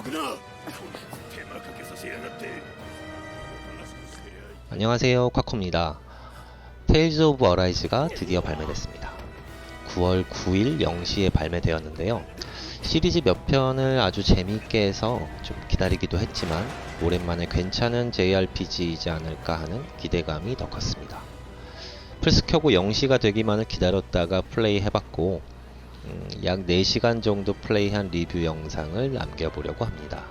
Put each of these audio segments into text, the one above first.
거구나. 안녕하세요, 콰코입니다. 테일즈 오브 어라이즈가 드디어 발매됐습니다. 9월 9일 0시에 발매되었는데요. 시리즈 몇 편을 아주 재미있게 해서 좀 기다리기도 했지만 오랜만에 괜찮은 JRPG이지 않을까 하는 기대감이 더 컸습니다. 플스 켜고 0시가 되기만을 기다렸다가 플레이 해봤고 음, 약 4시간 정도 플레이한 리뷰 영상을 남겨보려고 합니다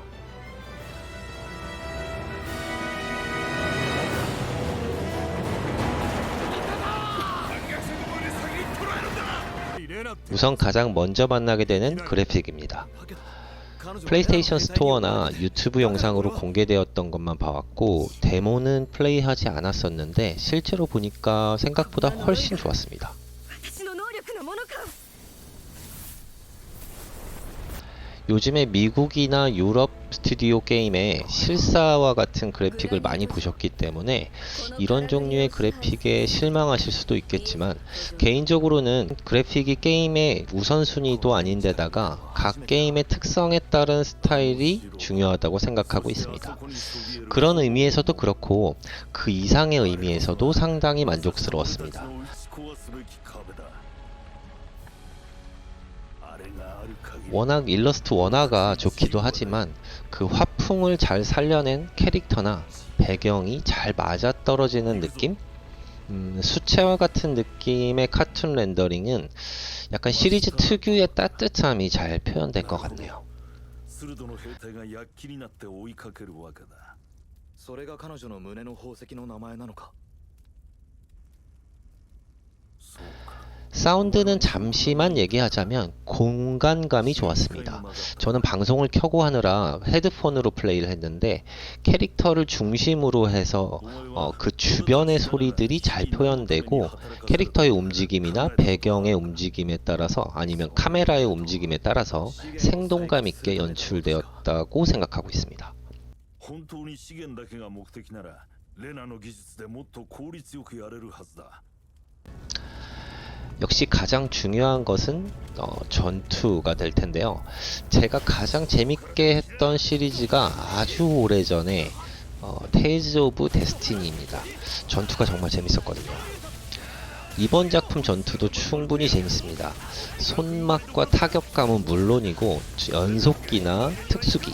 우선 가장 먼저 만나게 되는 그래픽입니다. 플레이스테이션 스토어나 유튜브 영상으로 공개되었던 것만 봐왔고 데모는 플레이하지 않았었는데 실제로 보니까 생각보다 훨씬 좋았습니다. 요즘에 미국이나 유럽 스튜디오 게임에 실사와 같은 그래픽을 많이 보셨기 때문에 이런 종류의 그래픽에 실망하실 수도 있겠지만 개인적으로는 그래픽이 게임의 우선순위도 아닌데다가 각 게임의 특성에 따른 스타일이 중요하다고 생각하고 있습니다. 그런 의미에서도 그렇고 그 이상의 의미에서도 상당히 만족스러웠습니다. 워낙 일러스트 원화가 좋기도 하지만 그 화풍을 잘 살려낸 캐릭터나 배경이 잘 맞아떨어지는 느낌? 음, 수채화 같은 느낌의 카툰 렌더링은 약간 시리즈 특유의 따뜻함이 잘 표현된 것 같네요. 鋭の兵隊が躍起になって追いかけるわけだそれが彼女の胸の宝石の名前なのか 사운드는 잠시만 얘기하자면 공간감이 좋았습니다. 저는 방송을 켜고 하느라 헤드폰으로 플레이를 했는데 캐릭터를 중심으로 해서 어, 그 주변의 소리들이 잘 표현되고 캐릭터의 움직임이나 배경의 움직임에 따라서 아니면 카메라의 움직임에 따라서 생동감 있게 연출되었다고 생각하고 있습니다. 本当に資源だけが目的ならレナの技術でもっと効率よくやれるはずだ 역시 가장 중요한 것은 어, 전투가 될 텐데요. 제가 가장 재밌게 했던 시리즈가 아주 오래전에 어, 테일즈 오브 데스티니입니다. 전투가 정말 재밌었거든요. 이번 작품 전투도 충분히 재밌습니다. 손맛과 타격감은 물론이고 연속기나 특수기,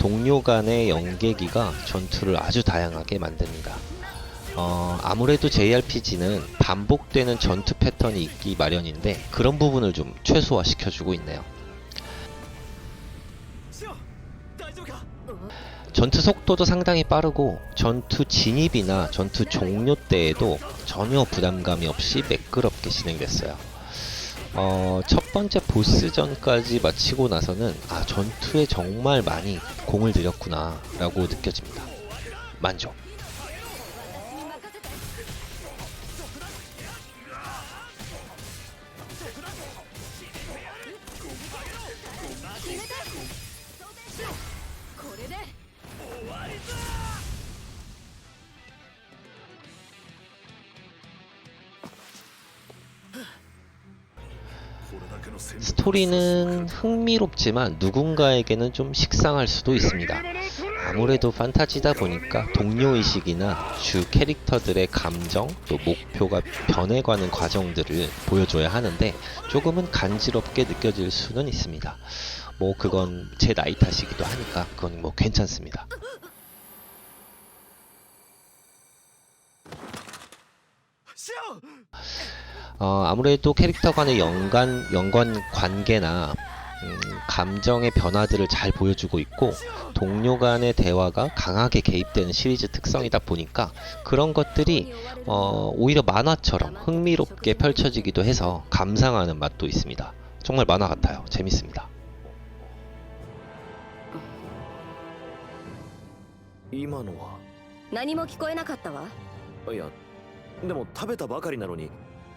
동료 간의 연계기가 전투를 아주 다양하게 만듭니다. 어, 아무래도 JRPG는 반복되는 전투 패턴이 있기 마련인데 그런 부분을 좀 최소화시켜주고 있네요. 전투 속도도 상당히 빠르고 전투 진입이나 전투 종료 때에도 전혀 부담감이 없이 매끄럽게 진행됐어요. 어, 첫 번째 보스전까지 마치고 나서는 아, 전투에 정말 많이 공을 들였구나 라고 느껴집니다. 만족. 스토리는 흥미롭지만 누군가에게는 좀 식상할 수도 있습니다. 아무래도 판타지다 보니까 동료의식이나 주 캐릭터들의 감정, 또 목표가 변해가는 과정들을 보여줘야 하는데 조금은 간지럽게 느껴질 수는 있습니다. 뭐 그건 제 나이 탓이기도 하니까 그건 뭐 괜찮습니다. 어, 아무래도 캐릭터 간의 연관, 연관 관계나 음, 감정의 변화들을 잘 보여주고 있고 동료 간의 대화가 강하게 개입되는 시리즈 특성이다 보니까 그런 것들이 어, 오히려 만화처럼 흥미롭게 펼쳐지기도 해서 감상하는 맛도 있습니다. 정말 만화 같아요. 재밌습니다. 今のは何も聞こえなかったわいやでも食べたばかりなのに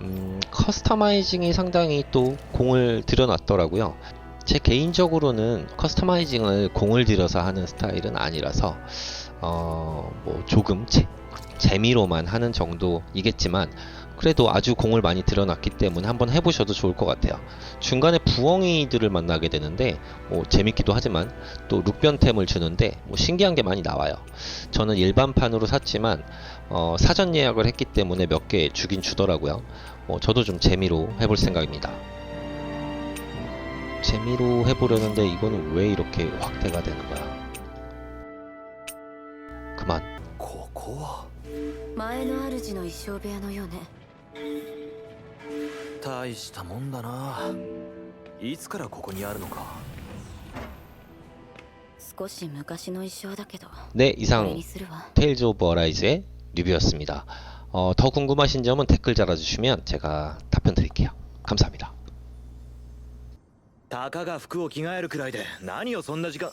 음, 커스터마이징이 상당히 또 공을 들여놨더라고요. 제 개인적으로는 커스터마이징을 공을 들여서 하는 스타일은 아니라서 어, 뭐 조금 재, 재미로만 하는 정도이겠지만 그래도 아주 공을 많이 들여놨기 때문에 한번 해보셔도 좋을 것 같아요. 중간에 부엉이들을 만나게 되는데 뭐 재밌기도 하지만 또 룩변템을 주는데 뭐 신기한 게 많이 나와요. 저는 일반판으로 샀지만 어, 사전 예약을 했기 때문에 몇 개 주긴 주더라고요. 어, 저도 좀 재미로 해볼 생각입니다. 음, 재미로 해보려는데 이거는 왜 이렇게 확대가 되는 거야? 그만. ここは前の主の衣装部屋のようね大したもんだないつからここにあるのか少し昔の衣装だけど 네, これ 이상 にするわ 테일즈 오브 어라이즈의 리뷰였습니다. 어, 더 궁금하신 점은 댓글 달아주시면 제가 답변 드릴게요. 감사합니다. たかが服を着替えるくらいで何をそんな時間